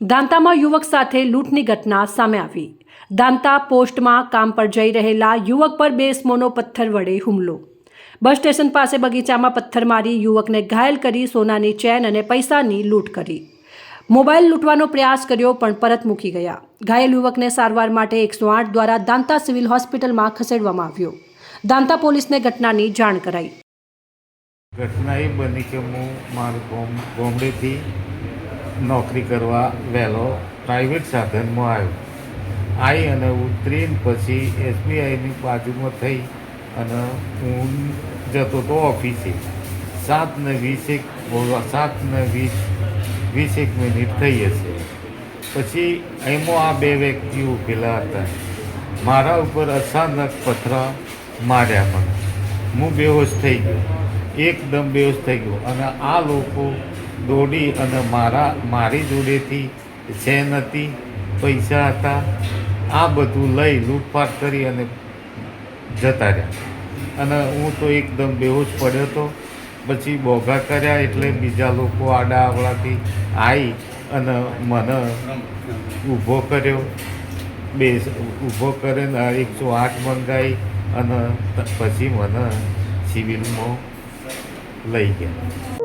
દાંતામાં યુવક સાથે લૂંટની ઘટના સામે આવી. દાંતા પોસ્ટમાં કામ પર જઈ રહેલા યુવક પર બેસમોનો પથ્થર વડે હુમલો. બસ સ્ટેશન પાસે બગીચામાં પથ્થર મારી યુવકને ઘાયલ કરી સોનાની ચેન અને પૈસાની લૂંટ કરી. મોબાઈલ લૂંટવાનો પ્રયાસ કર્યો, પણ પરત મૂકી ગયા. ઘાયલ યુવકને સારવાર માટે એકસો આઠ દ્વારા દાંતા સિવિલ હોસ્પિટલમાં ખસેડવામાં આવ્યો. દાંતા પોલીસને ઘટનાની જાણ કરાઈ. ઘટના એ બની કે હું મારું બોમ્બેથી નોકરી કરવા વહેલો પ્રાઇવેટ સાધનમાં આવ્યો. આવી અને ઉતરીને પછી એસબીઆઈની બાજુમાં થઈ અને હું જતો હતો ઓફિસે. સાત ને વીસેક સાત ને વીસ, વીસેક મિનિટ થઈ હશે. પછી એમાં આ બે વ્યક્તિ ઊભેલા હતા. મારા ઉપર અચાનક પથરા માર્યા મને. હું બેહોશ થઈ ગયો. એકદમ બેહોશ થઈ ગયો. અને આ લોકો દોડી અને મારા, મારી જોડેથી ચેન હતી, પૈસા હતા, આ બધું લઈ લૂંટફાટ કરી અને જતા રહ્યા. અને હું તો એકદમ બેહોશ પડ્યો હતો. પછી બોગા કર્યા એટલે બીજા લોકો આડા આવડાથી આવી અને મને ઊભો કર્યો. બે ઊભો કરીને એકસો આઠ મંગાવી અને પછી મને સિવિલમાં લઈ ગયા.